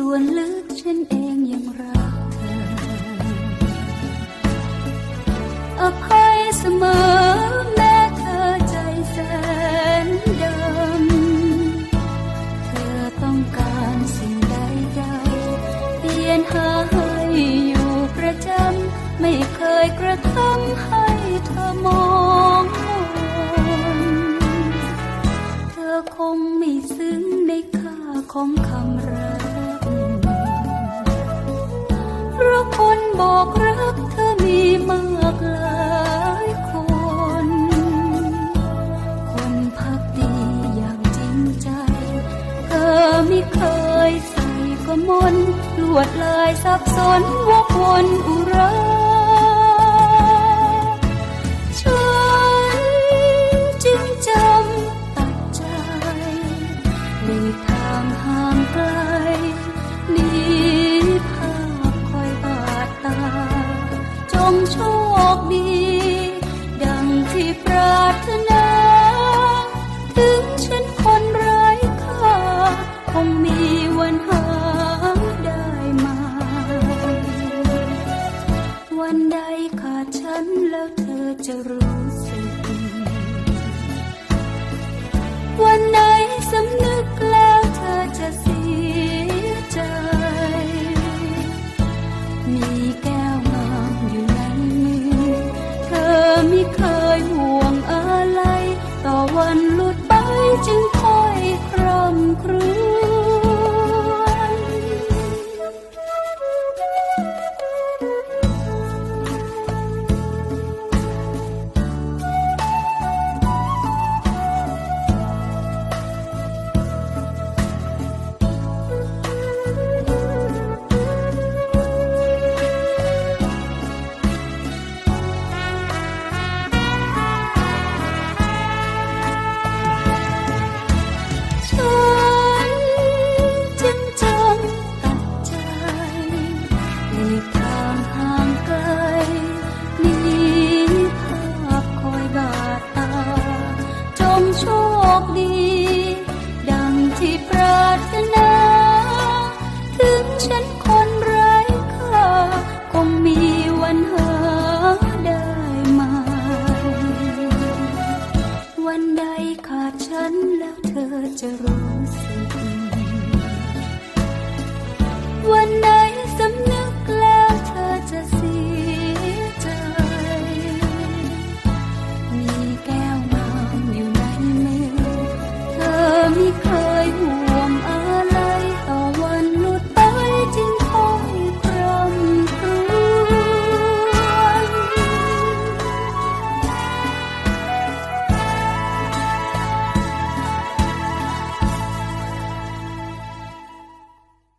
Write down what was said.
ส่วนลึกฉันเองยังรักเธอ อภัยเสมอแม้เธอใจแสนดำ เธอต้องการสิ่งใดใดเปลี่ยนหาให้อยู่ประจำ ไม่เคยกระทำให้เธอมองคงไม่ซึ้งในค่าของคำรัก คนบอกรักเธอมีมากหลายคน คนพักดีอย่างจริงใจ เธอไม่เคยใส่กมลลวดลายสับสนว่าคนอุระช่ มีวันหาได้มา วันใดขาดฉันแล้วเธอจะรู้ จะรู้